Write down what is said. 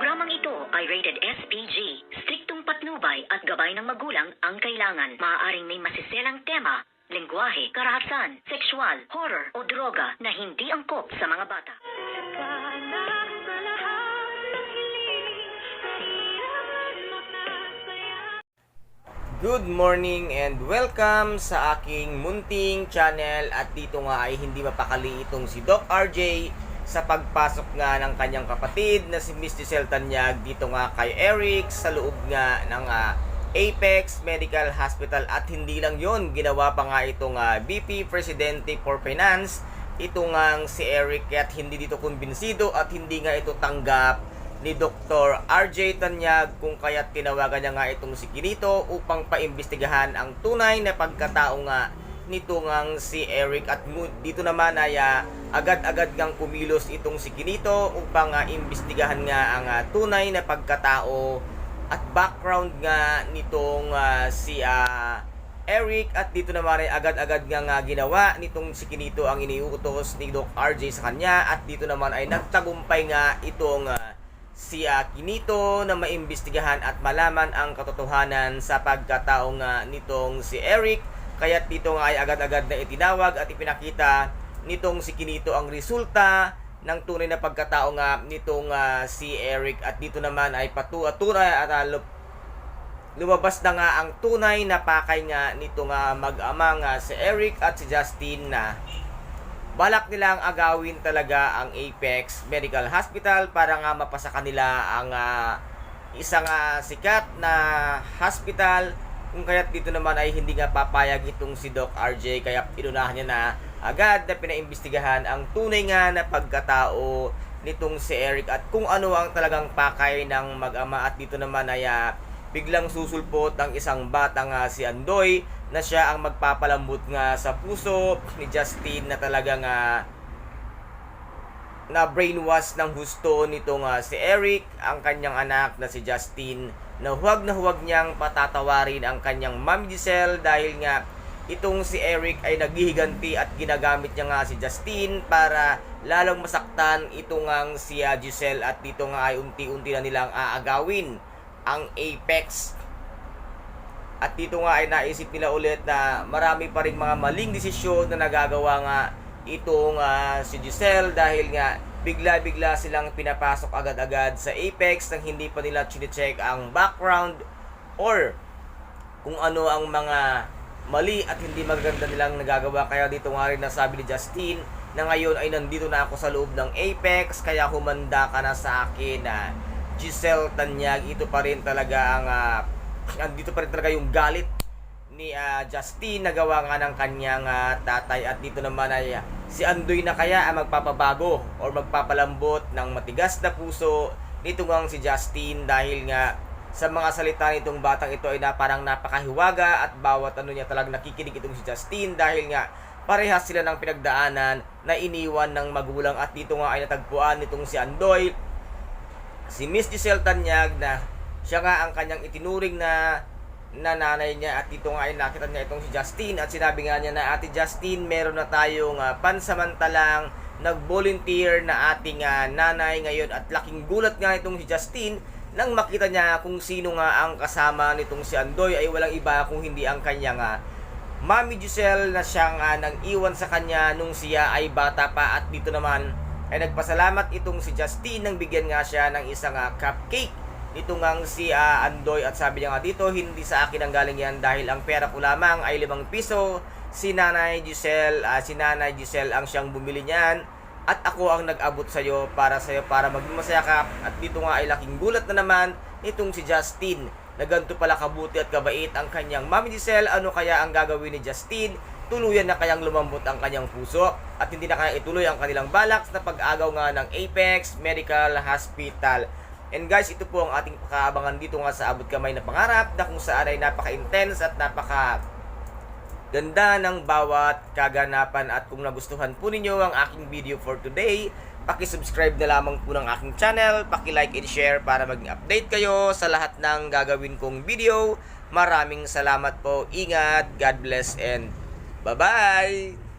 programang ito ay rated SPG. Striktong patnubay at gabay ng magulang ang kailangan. Maaaring may masiselang tema, lengguwahe, karahasan, sexual, horror o droga na hindi angkop sa mga bata. Good morning and welcome sa aking munting channel at dito nga ay hindi mapakali itong si Doc RJ sa pagpasok nga ng kanyang kapatid na si Miss Giselle Tanyag dito nga kay Eric sa loob nga ng ah, Apex Medical Hospital at hindi lang yon ginawa pa nga itong ah, VP Presidente for Finance ito nga si Eric at hindi dito kumbinsido at hindi nga ito tanggap ni Dr. RJ Tanyag kung kaya't tinawagan niya nga itong si Kirito upang paimbestigahan ang tunay na pagkatao nga nito ngang si Eric at dito naman ay ah, agad-agad ngang kumilos itong si Kirito upang ah, imbestigahan nga ang ah, tunay na pagkatao at background nga nitong ah, si ah, Eric. At dito naman ay agad-agad nga nga ginawa nitong si Kinito ang iniuutos ni Doc RJ sa kanya. At dito naman ay nagtagumpay nga itong ah, si ah, Kinito na maimbestigahan at malaman ang katotohanan sa pagkatao nga nitong si Eric kaya dito nga ay agad-agad na itinawag at ipinakita nitong si Kinito ang resulta ng tunay na pagkatao nga nitong ah, si Eric. At dito naman ay patu at ah, lup- lumabas na nga ang tunay na pakay nga nito nga mag-ama nga si Eric at si Justin na balak nilang agawin talaga ang Apex Medical Hospital para nga mapasa kanila ang ah, isang ah, sikat na hospital kung kaya't dito naman ay hindi nga papayag itong si Doc RJ kaya inunahan niya na agad na pinaimbestigahan ang tunay nga na pagkatao nitong si Eric at kung ano ang talagang pakay ng mag-ama. At dito naman ay ah, biglang susulpot ang isang bata nga si Andoy na siya ang magpapalambot nga sa puso ni Justin na talaga nga na brainwash ng husto nitong ah, si Eric, ang kanyang anak na si Justin, na huwag na huwag niyang patatawarin ang kanyang mami Giselle dahil nga itong si Eric ay naghihiganti at ginagamit niya nga si Justin para lalong masaktan itong ang si ah, Giselle at dito nga ay unti-unti na nilang aagawin ang Apex. At dito nga ay naisip nila ulit na marami pa rin mga maling desisyon na nagagawa nga itong ah, si Giselle dahil nga bigla-bigla silang pinapasok agad-agad sa Apex nang hindi pa nila chine-check ang background or kung ano ang mga mali at hindi magaganda nilang nagagawa. Kaya dito nga rin nasabi ni Justin na ngayon ay nandito na ako sa loob ng Apex kaya humanda ka na sa akin na Giselle Tanyag. Ito pa rin talaga ang ah, andito pa rin talaga yung galit ni ah, Justin na gawa nga ng kanyang ah, tatay. At dito naman ay ah, si Andoy na kaya ang magpapabago or magpapalambot ng matigas na puso nito nga si Justin dahil nga sa mga salita nitong batang ito ay na parang napakahiwaga at bawat ano niya talagang nakikinig itong si Justin dahil nga parehas sila ng pinagdaanan na iniwan ng magulang at dito nga ay natagpuan nitong si Andoy. Si Miss Giselle Tanyag na siya nga ang kanyang itinuring na na nanay niya at dito nga ay nakita niya itong si Justin at sinabi nga niya na Ate Justin meron na tayong ah, pansamantalang nag-volunteer na ating ah, nanay ngayon. At laking gulat nga itong si Justin nang makita niya kung sino nga ang kasama nitong si Andoy. Ay walang iba kung hindi ang kanyang ah, Mami Giselle na siyang ah, nang iwan sa kanya nung siya ay bata pa. At dito naman ay nagpasalamat itong si Justin nang bigyan nga siya ng isang ah, cupcake nito ngang si ah, Andoy at sabi niya nga dito hindi sa akin ang galing yan dahil ang pera ko lamang ay limang piso. Si Nanay Giselle ah, si Nanay Giselle ang siyang bumili niyan at ako ang nag-abot sa iyo para sa iyo para maging ka. At dito nga ay laking gulat na naman nitong si Justin. Na ganito pala kabuti at kabait ang kanyang Mami Giselle ano kaya ang gagawin ni Justin? Tuluyan na kayang lumambot ang kanyang puso at hindi na kaya ituloy ang kanilang balak na pag-agaw nga ng Apex Medical Hospital. And guys, ito po ang ating pakaabangan dito nga sa Abot Kamay na Pangarap na kung saan ay napaka-intense at napaka ganda ng bawat kaganapan at kung nagustuhan po ninyo ang aking video for today, paki-subscribe na lamang po ng aking channel, paki-like and share para maging update kayo sa lahat ng gagawin kong video. Maraming salamat po. Ingat, God bless and bye-bye!